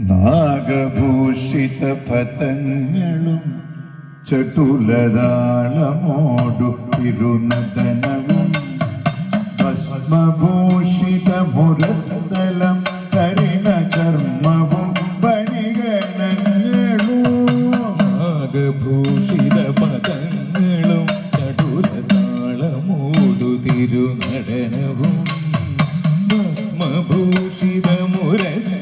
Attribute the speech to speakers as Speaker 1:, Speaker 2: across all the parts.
Speaker 1: നാഗഭൂഷിത പതങ്ങളും ചതുലതാളമോടു തിരുനടനവും ഭസ്മഭൂഷിത മുരത്തലം കരിണ ചർമ്മവും പണിഗണങ്ങളും
Speaker 2: നാഗഭൂഷിത പദങ്ങളും ചടുലതാളമോടു തിരുനടനവും ഭസ്മഭൂഷിത മുരസ്ഥലം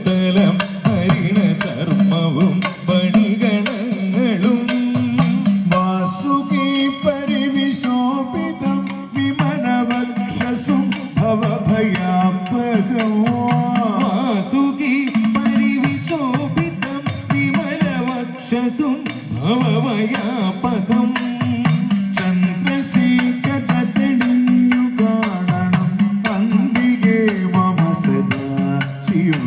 Speaker 2: വിമലവക്ഷസും ഭവവയാപകം
Speaker 1: ചന്ദ്രശേഖരതെളിഞ്ഞു കാണണം അന്തികെ മമ സദാ ശിവ.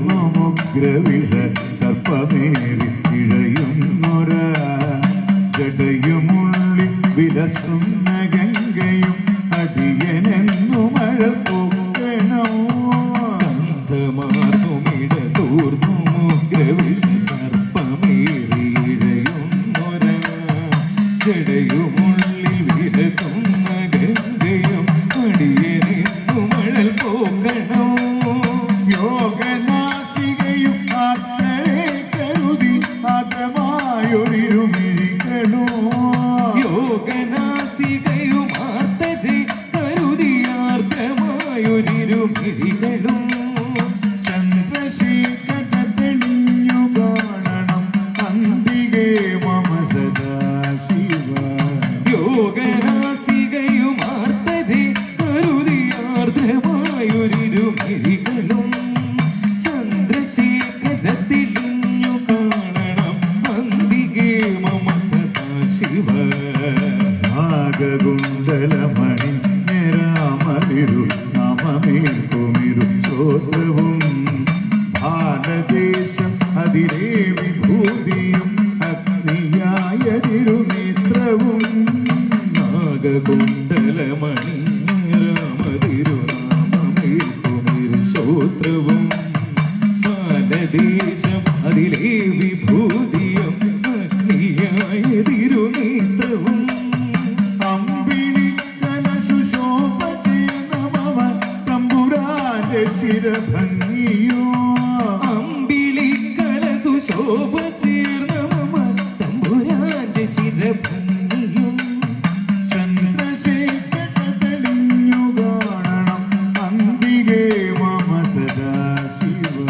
Speaker 1: ഇഴതൂർന്നുമുഗ്രവിഷ സർപ്പമേറി ഇഴയുന്നൊര ജടയുമുള്ളിൽ വിലസുന്ന ഗംഗയും അടിയനെന്നു മഴ പൊക്കണോ
Speaker 2: ഗന്ധമാർന്നുമിട തൂർന്നുമുഗ്രവിഷ സർപ്പമേറിയിഴയുന്നൊര സദാശിവ
Speaker 1: നാഗകുണ്ടലമണി രാമതിരു നാമമേൽക്കുമിരു ചോദ്രവും ഭാരദേശം
Speaker 2: ശോഭ ചേർന്ന മമ തമ്പുരാന്റെ ശിരഭംഗിയും
Speaker 1: ചന്ദ്രശേഖര തെളിഞ്ഞു കാണണം അന്തികെ മമ സദാ ശിവ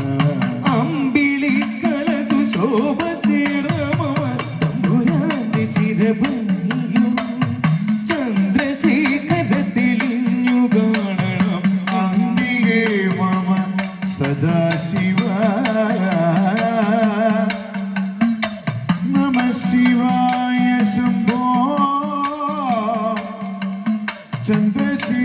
Speaker 2: അമ്പിളി കലസു ശോഭ ചേർന്ന മമ തമ്പുരാന്റെ ശിരഭംഗിയും
Speaker 1: മമ സദാ ചന്ദ്രശേഖരപുരത്തപ്പാ